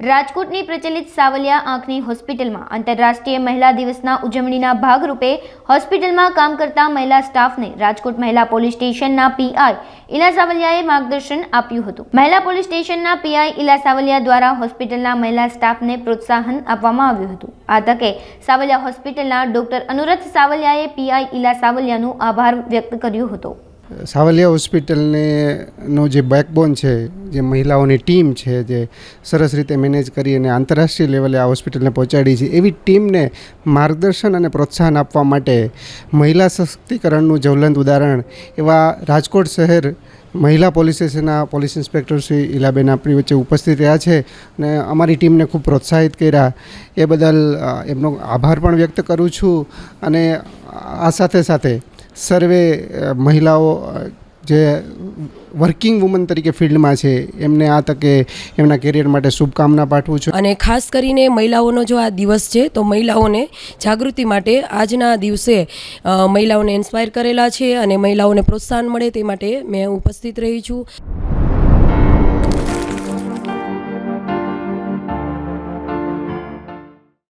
રાજકોટની પ્રચલિત સાવલિયા આંખની હોસ્પિટલમાં આંતરરાષ્ટ્રીય મહિલા દિવસના ઉજવણીના ભાગરૂપે હોસ્પિટલમાં કામ કરતા મહિલા સ્ટાફને રાજકોટ મહિલા પોલીસ સ્ટેશનના પીઆઈ ઇલા સાવલિયાએ માર્ગદર્શન આપ્યું હતું. મહિલા પોલીસ સ્ટેશનના પીઆઈ ઇલા સાવલિયા દ્વારા હોસ્પિટલના મહિલા સ્ટાફને પ્રોત્સાહન આપવામાં આવ્યું હતું. આ તકે સાવલિયા હોસ્પિટલના ડોક્ટર અનુરથ સાવલિયાએ પીઆઈ ઇલા સાવલિયાનો આભાર વ્યક્ત કર્યો હતો. સાવલિયા હોસ્પિટલને નો જે બેકબોન છે, જે મહિલાઓની ટીમ છે, જે સરસ રીતે મેનેજ કરી અને આંતરરાષ્ટ્રીય લેવલે આ હોસ્પિટલને પહોંચાડી છે, એવી ટીમને માર્ગદર્શન અને પ્રોત્સાહન આપવા માટે મહિલા સશક્તિકરણનું જ્વલંત ઉદાહરણ એવા રાજકોટ શહેર મહિલા પોલીસ સ્ટેશનના પોલીસ ઇન્સ્પેક્ટર શ્રી ઇલાબેન આપણી વચ્ચે ઉપસ્થિત રહ્યા છે અને અમારી ટીમને ખૂબ પ્રોત્સાહિત કર્યા. એ બદલ એમનો આભાર પણ વ્યક્ત કરું છું અને આ સાથે સાથે સર્વે મહિલાઓ જે વર્કિંગ વુમન તરીકે ફિલ્ડમાં છે, એમને આ તકે એમના કેરિયર માટે શુભકામના પાઠવું છું. અને ખાસ કરીને મહિલાઓનો જો આ દિવસ છે, તો મહિલાઓને જાગૃતિ માટે આજના દિવસે મહિલાઓને ઇન્સ્પાયર કરેલા છે અને મહિલાઓને પ્રોત્સાહન મળે તે માટે મેં ઉપસ્થિત રહી છું.